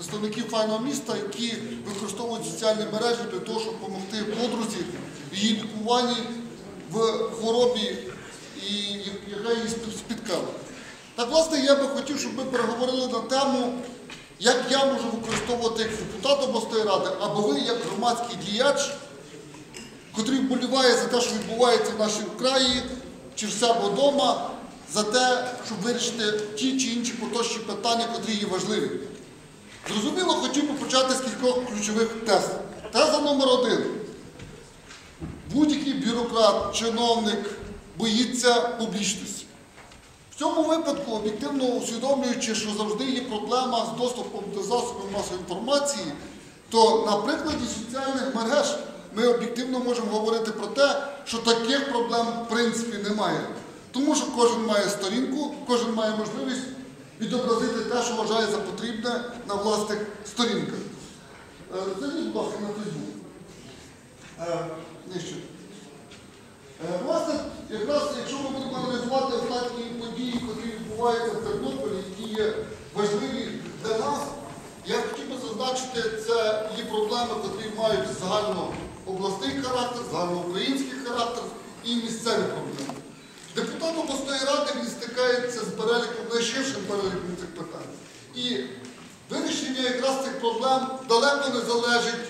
представників файного міста, які використовують соціальні мережі для того, щоб допомогти подрузі в її лікуванні в хворобі, яка її спіткала. Так, власне, я би хотів, щоб ми переговорили на тему, як я можу використовувати як депутат обласної ради, або ви як громадський діяч, котрий вболіває за те, що відбувається в нашій краї, чи в себе вдома, за те, щоб вирішити ті чи інші поточні питання, котрі є важливі. Зрозуміло, хотів би почати з кількох ключових тез. Теза номер один. Будь-який бюрократ, чиновник боїться публічності. В цьому випадку, об'єктивно усвідомлюючи, що завжди є проблема з доступом до засобів масової інформації, то на прикладі соціальних мереж ми об'єктивно можемо говорити про те, що таких проблем в принципі немає. Тому що кожен має сторінку, кожен має можливість відобразити те, що вважає за потрібне на власних сторінках. Е, Зайдіть, будь ласка, на Фейсбук. Е, Нижче. Е, Власне, якраз якщо ми будемо аналізувати останні події, які відбуваються в Тернополі, які є важливі для нас, я хотів би зазначити, це є проблеми, які мають загальнообласний характер, загальноукраїнський характер і місцеві проблеми. Депутат обласної ради він стикається з переліком найширшим переліком цих питань. І вирішення якраз цих проблем далеко не залежить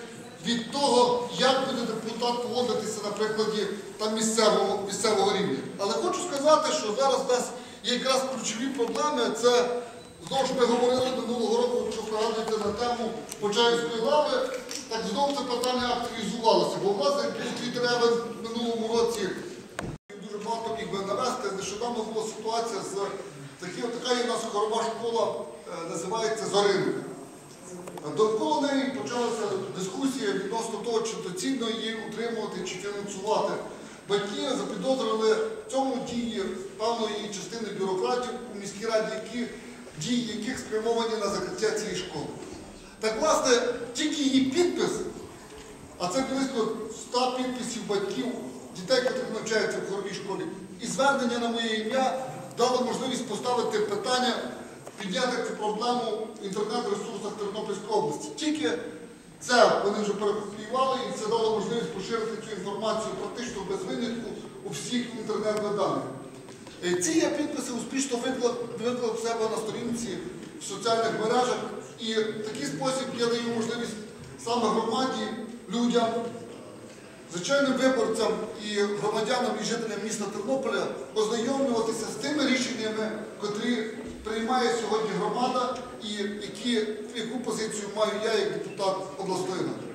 від того, як буде депутат поводитися на прикладі там, місцевого, місцевого рівня. Але хочу сказати, що зараз у нас є якраз ключові проблеми. Це знову ж ми говорили минулого року, якщо пригадуєте на тему Почаївської лави, так знову це питання активізувалося. Бо власне дві дерева в минулому році дуже багато міг би навести. Нещодавно була ситуація з такі, така є у нас хорова школа, е, називається Зоринка. Довкола неї почалася дискусія відносно того, чи доцільно її утримувати чи фінансувати. Батьки запідозрили в цьому дії певної частини бюрократів у міській раді, які, дії яких спрямовані на закриття цієї школи. Так, власне, тільки її підпис, а це близько 100 підписів батьків, дітей, які навчаються в хоровій школі, і звернення на моє ім'я дало можливість поставити питання, підняти цю проблему в інтернет-ресурсах Тернопільської області. Тільки це вони вже перекопіювали і це дало можливість поширити цю інформацію практично без винятку у всіх інтернет-виданнях. Е, Ці я підписи успішно виклав себе на сторінці в соціальних мережах. І в такий спосіб я даю можливість саме громаді, людям, звичайним виборцям і громадянам і жителям міста Тернополя ознайомлюватися з тими рішеннями, котрі приймає сьогодні громада і які, яку позицію маю я як депутат обласної ради.